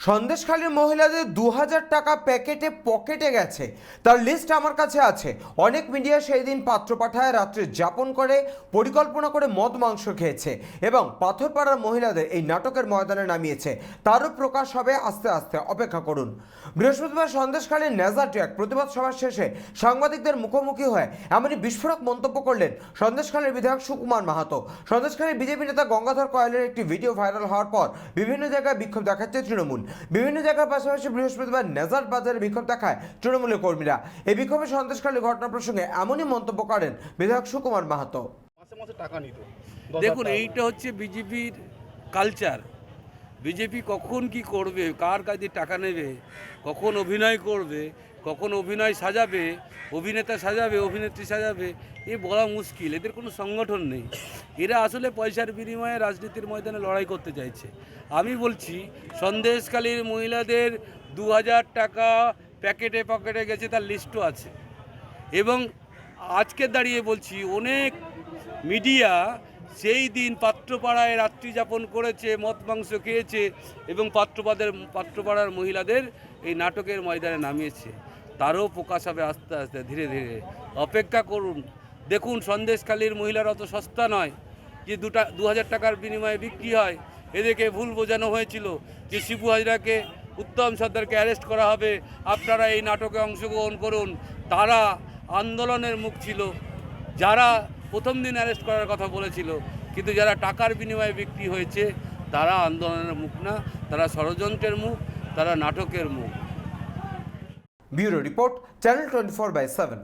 সন্দেশখালীর মহিলাদের দু হাজার টাকা প্যাকেটে পকেটে গেছে। তার লিস্ট আমার কাছে আছে। অনেক মিডিয়া সেই দিন পাত্র পাঠায়, রাত্রে যাপন করে, পরিকল্পনা করে মদ, মাংস খেয়েছে এবং পাথরপাড়ার মহিলাদের এই নাটকের ময়দানে নামিয়েছে। তারও প্রকাশ হবে আস্তে আস্তে। অপেক্ষা করুন। বৃহস্পতিবার সন্দেশখালীর নেজারটি এক প্রতিবাদ সভা শেষে সাংবাদিকদের মুখোমুখি হয়ে এমনই বিস্ফোরক মন্তব্য করলেন সন্দেশখালীর বিধায়ক সুকুমার মাহাতো। সন্দেশখালীর বিজেপি নেতা গঙ্গাধর কয়েলের একটি ভিডিও ভাইরাল হওয়ার পর বিভিন্ন জায়গায় বিক্ষোভ দেখাচ্ছে তৃণমূল। বিভিন্ন জায়গার পাশাপাশি বৃহস্পতিবার নেজার বাজারে বিক্ষোভ দেখায় তৃণমূলের কর্মীরা। এই বিক্ষোভে সন্ত্রাসকালী ঘটনা প্রসঙ্গে এমনই মন্তব্য করেন বিধায়ক সুকুমার মাহাতো। মাসে মাসে টাকা নিত। দেখুন। এইটা হচ্ছে বিজেপির কালচার বিজেপি কখন কি করবে? কার কাছে টাকা নেবে? কখন অভিনয় করবে? কখন অভিনয় সাজাবে? অভিনেতা সাজাবে? অভিনেত্রী সাজাবে? এ বলা মুশকিল। এদের কোনো সংগঠন নেই। এরা আসলে পয়সার বিনিময়ে রাজনীতির ময়দানে লড়াই করতে চাইছে। আমি বলছি সন্দেশকালীর মহিলাদের দু হাজার টাকা প্যাকেটে পকেটে গেছে, তার লিস্টও আছে। এবং আজকে দাঁড়িয়ে বলছি, অনেক মিডিয়া সেই দিন পাত্রপাড়ায় রাত্রি যাপন করেছে, মদ, মাংস খেয়েছে এবং পাত্রপাদের, পাত্রপাড়ার মহিলাদের এই নাটকের ময়দানে নামিয়েছে, তারও প্রকাশ হবে আস্তে আস্তে, ধীরে ধীরে। অপেক্ষা করুন। দেখুন, সন্দেশখালীর মহিলার অত সস্তা নয় যে দুটা দু হাজার টাকার বিনিময়ে বিক্রি হয়। এদেরকে ভুল বোঝানো হয়েছিল যে শিবু হাজরাকে, উত্তম সর্দারকে অ্যারেস্ট করা হবে। আপনারা এই নাটকে অংশগ্রহণ করুন। তারা আন্দোলনের মুখ ছিল। যারা প্রথম দিন অ্যারেস্ট করার কথা বলেছিল। কিন্তু যারা টাকার বিনিময়ে বিক্রি হয়েছে, তারা আন্দোলনের মুখ না, তারা ষড়যন্ত্রের মুখ, তারা নাটকের মুখ। Bureau report channel twenty four by seven